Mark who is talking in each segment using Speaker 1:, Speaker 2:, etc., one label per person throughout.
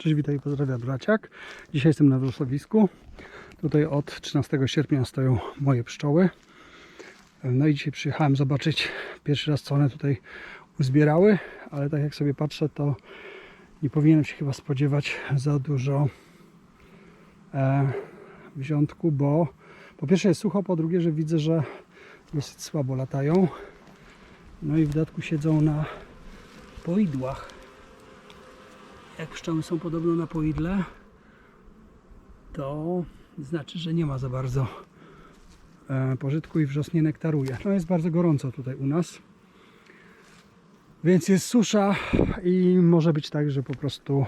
Speaker 1: Cześć, witaj, pozdrawiam braciak. Dzisiaj jestem na wrzosowisku. Tutaj od 13 sierpnia stoją moje pszczoły. No i dzisiaj przyjechałem zobaczyć pierwszy raz co one tutaj uzbierały, ale tak jak sobie patrzę to nie powinienem się chyba spodziewać za dużo e, wziątku, bo po pierwsze jest sucho, po drugie, że widzę, że dosyć słabo latają. No i w dodatku siedzą na poidłach. Jak pszczoły są podobno na poidle, to znaczy, że nie ma za bardzo e, pożytku i wrzos nie nektaruje. No jest bardzo gorąco tutaj u nas. Więc jest susza i może być tak, że po prostu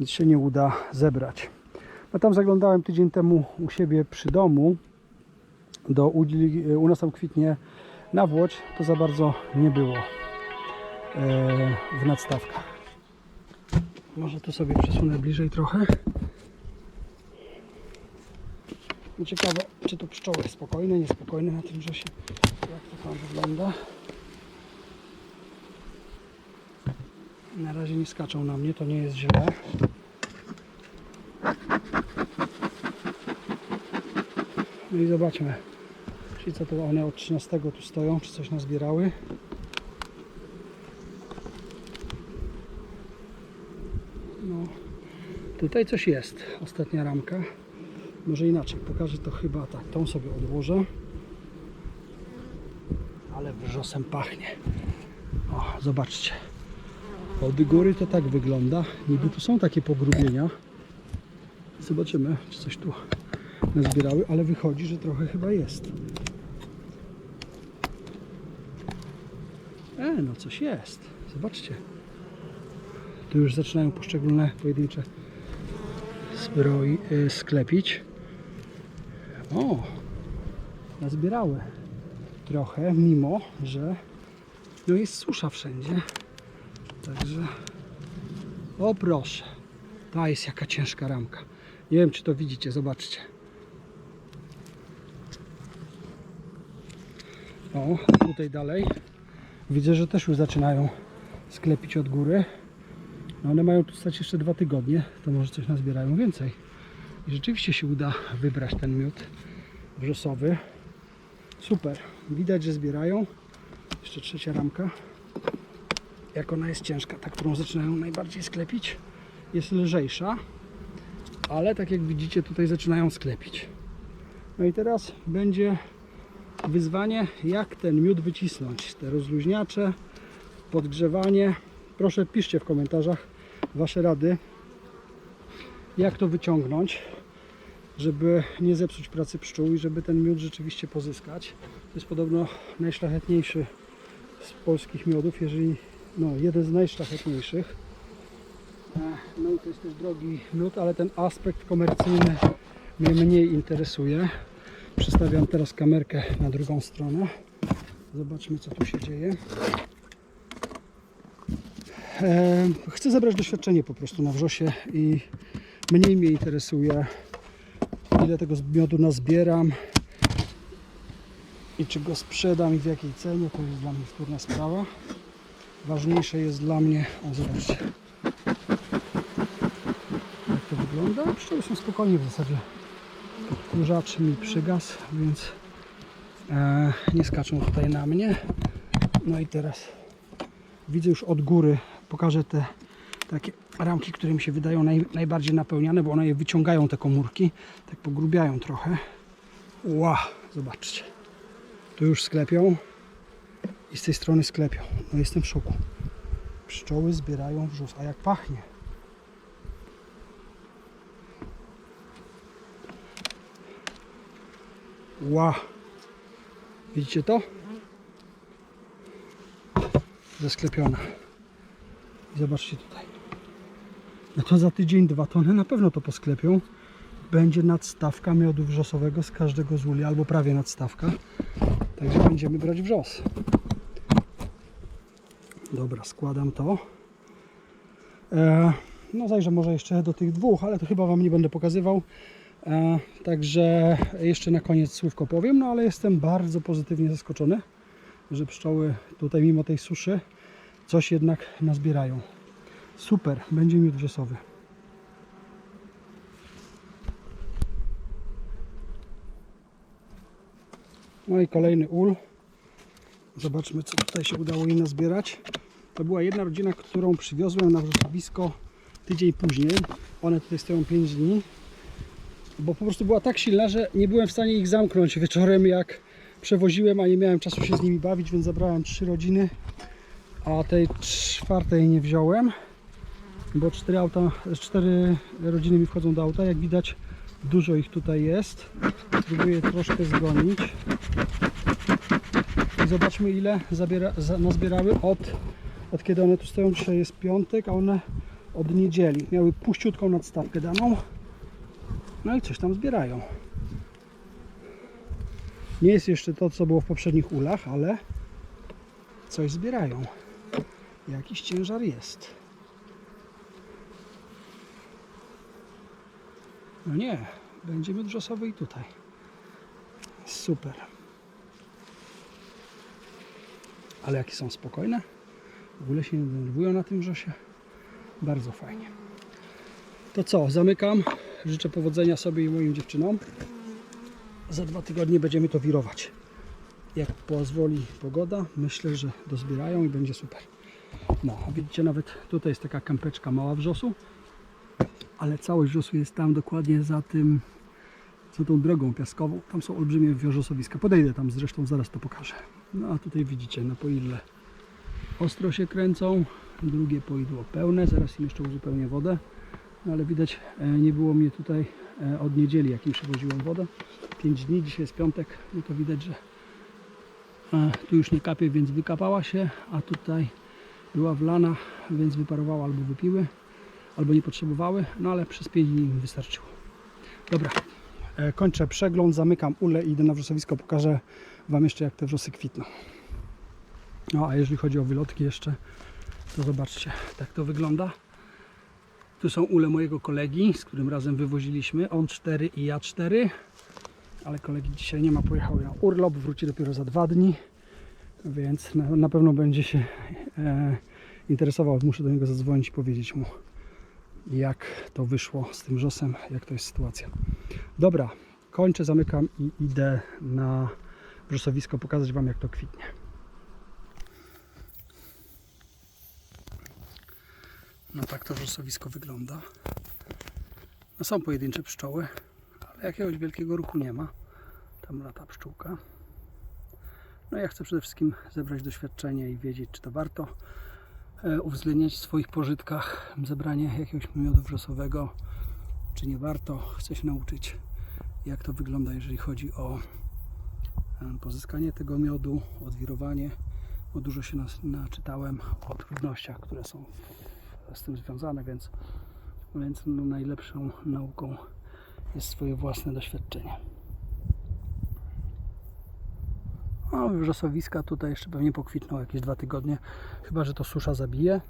Speaker 1: nic się nie uda zebrać. No tam zaglądałem tydzień temu u siebie przy domu do Udli, u nas tam kwitnie na Włodź, to za bardzo nie było e, w nadstawkach. Może to sobie przesunę bliżej trochę. No Ciekawe, czy to pszczoły spokojne, niespokojne na tym się Jak to tam wygląda? Na razie nie skaczą na mnie, to nie jest źle. No i zobaczmy, czy co to one od 13 tu stoją, czy coś nazbierały. No, tutaj coś jest. Ostatnia ramka. Może inaczej, pokażę to chyba tak. Tą sobie odłożę. Ale wrzosem pachnie. O, zobaczcie. Od góry to tak wygląda. Niby tu są takie pogrubienia. Zobaczymy, czy coś tu nazbierały, ale wychodzi, że trochę chyba jest. E, no coś jest. Zobaczcie. Tu już zaczynają poszczególne pojedyncze zbroi y, sklepić. O! Nazbierały trochę, mimo że no jest susza wszędzie. Także o proszę. Ta jest jaka ciężka ramka. Nie wiem czy to widzicie, zobaczcie. O, tutaj dalej. Widzę, że też już zaczynają sklepić od góry. No one mają tu stać jeszcze dwa tygodnie, to może coś nazbierają więcej. I rzeczywiście się uda wybrać ten miód wrzosowy. Super. Widać, że zbierają. Jeszcze trzecia ramka. Jak ona jest ciężka, ta, którą zaczynają najbardziej sklepić, jest lżejsza. Ale tak jak widzicie, tutaj zaczynają sklepić. No i teraz będzie wyzwanie, jak ten miód wycisnąć. Te rozluźniacze, podgrzewanie. Proszę piszcie w komentarzach Wasze rady, jak to wyciągnąć, żeby nie zepsuć pracy pszczół i żeby ten miód rzeczywiście pozyskać. To jest podobno najszlachetniejszy z polskich miodów, jeżeli no, jeden z najszlachetniejszych. E, No i to jest też drogi miód, ale ten aspekt komercyjny mnie mniej interesuje. Przestawiam teraz kamerkę na drugą stronę. Zobaczmy co tu się dzieje. E, Chcę zebrać doświadczenie po prostu na wrzosie i mniej mnie interesuje ile tego miodu nazbieram i czy go sprzedam i w jakiej cenie, to jest dla mnie wtórna sprawa. Ważniejsze jest dla mnie, o zobaczcie jak to wygląda. Pszczoły są spokojnie w zasadzie. Kurzacz mi przygasł, więc e, nie skaczą tutaj na mnie. No i teraz widzę już od góry, pokażę te takie ramki, które mi się wydają naj, najbardziej napełniane, bo one je wyciągają te komórki, tak pogrubiają trochę. Ła, zobaczcie. Tu już sklepią i z tej strony sklepią. No jestem w szoku. Pszczoły zbierają wrzos, a jak pachnie. Ła. Widzicie to? Zasklepiona. I zobaczcie tutaj. No to za tydzień, dwa tony na pewno to posklepią. Będzie nadstawka miodu wrzosowego z każdego z uli, albo prawie nadstawka. Także będziemy brać wrzos. Dobra, składam to. E, no zajrzę może jeszcze do tych dwóch, ale to chyba Wam nie będę pokazywał. E, także jeszcze na koniec słówko powiem, no ale jestem bardzo pozytywnie zaskoczony, że pszczoły tutaj mimo tej suszy coś jednak nazbierają. Super, będzie miód wrzosowy. No i kolejny ul. Zobaczmy, co tutaj się udało jej nazbierać. To była jedna rodzina, którą przywiozłem na wrzosowisko tydzień później. One tutaj stoją 5 dni. Bo po prostu była tak silna, że nie byłem w stanie ich zamknąć wieczorem, jak przewoziłem, a nie miałem czasu się z nimi bawić, więc zabrałem trzy rodziny a tej czwartej nie wziąłem, bo cztery, auta, cztery rodziny mi wchodzą do auta. Jak widać, dużo ich tutaj jest. Spróbuję troszkę zgonić. I zobaczmy ile zabiera, za, nazbierały od, od kiedy one tu stoją. Dzisiaj jest piątek, a one od niedzieli. Miały puściutką nadstawkę daną. No i coś tam zbierają. Nie jest jeszcze to, co było w poprzednich ulach, ale coś zbierają. Jakiś ciężar jest. No nie, będzie miód i tutaj. Super. Ale jakie są spokojne. W ogóle się nie denerwują na tym wrzosie. Bardzo fajnie. To co, zamykam. Życzę powodzenia sobie i moim dziewczynom. Za dwa tygodnie będziemy to wirować. Jak pozwoli pogoda, myślę, że dozbierają i będzie super. No, widzicie, nawet tutaj jest taka kępeczka mała wrzosu, ale całość wrzosu jest tam dokładnie za tym, za tą drogą piaskową. Tam są olbrzymie wrzosowiska. Podejdę tam zresztą, zaraz to pokażę. No a tutaj widzicie, na poidle ostro się kręcą, drugie poidło pełne, zaraz im jeszcze uzupełnię wodę. No ale widać, e, nie było mnie tutaj e, od niedzieli, jak im przewoziłem wodę. 5 dni, dzisiaj jest piątek, no to widać, że e, tu już nie kapie, więc wykapała się, a tutaj była wlana, więc wyparowała albo wypiły, albo nie potrzebowały, no ale przez 5 dni im wystarczyło. Dobra, e, kończę przegląd, zamykam ulę i idę na wrzosowisko, pokażę Wam jeszcze jak te wrzosy kwitną. No a jeżeli chodzi o wylotki jeszcze, to zobaczcie, tak to wygląda. Tu są ule mojego kolegi, z którym razem wywoziliśmy. On 4 i ja 4. Ale kolegi dzisiaj nie ma, pojechał na urlop, wróci dopiero za dwa dni. Więc na, na pewno będzie się e, interesował. Muszę do niego zadzwonić i powiedzieć mu, jak to wyszło z tym wrzosem, jak to jest sytuacja. Dobra, kończę, zamykam i idę na wrzosowisko pokazać Wam, jak to kwitnie. No tak to wrzosowisko wygląda. No są pojedyncze pszczoły, ale jakiegoś wielkiego ruchu nie ma. Tam lata pszczółka. No ja chcę przede wszystkim zebrać doświadczenie i wiedzieć, czy to warto e, uwzględniać w swoich pożytkach zebranie jakiegoś miodu wrzosowego, czy nie warto. Chcę się nauczyć, jak to wygląda, jeżeli chodzi o e, pozyskanie tego miodu, odwirowanie, bo dużo się naczytałem o trudnościach, które są z tym związane, więc, więc no, najlepszą nauką jest swoje własne doświadczenie. No, wrzosowiska tutaj jeszcze pewnie pokwitną jakieś dwa tygodnie, chyba że to susza zabije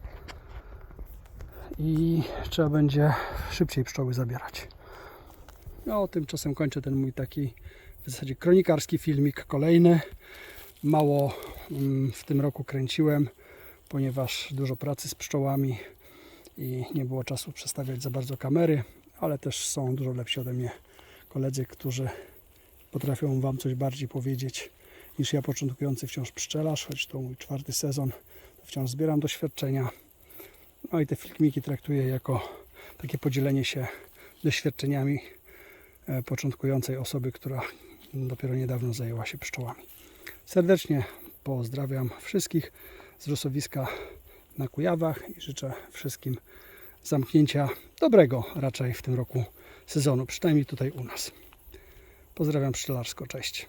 Speaker 1: i trzeba będzie szybciej pszczoły zabierać. No, tymczasem kończę ten mój taki w zasadzie kronikarski filmik kolejny. Mało mm, w tym roku kręciłem, ponieważ dużo pracy z pszczołami i nie było czasu przestawiać za bardzo kamery, ale też są dużo lepsi ode mnie koledzy, którzy potrafią Wam coś bardziej powiedzieć niż ja początkujący wciąż pszczelarz, choć to mój czwarty sezon, to wciąż zbieram doświadczenia. No i te filmiki traktuję jako takie podzielenie się doświadczeniami e, początkującej osoby, która dopiero niedawno zajęła się pszczołami. Serdecznie pozdrawiam wszystkich z wrzosowiska na Kujawach i życzę wszystkim zamknięcia dobrego raczej w tym roku sezonu, przynajmniej tutaj u nas. Pozdrawiam pszczelarsko, cześć.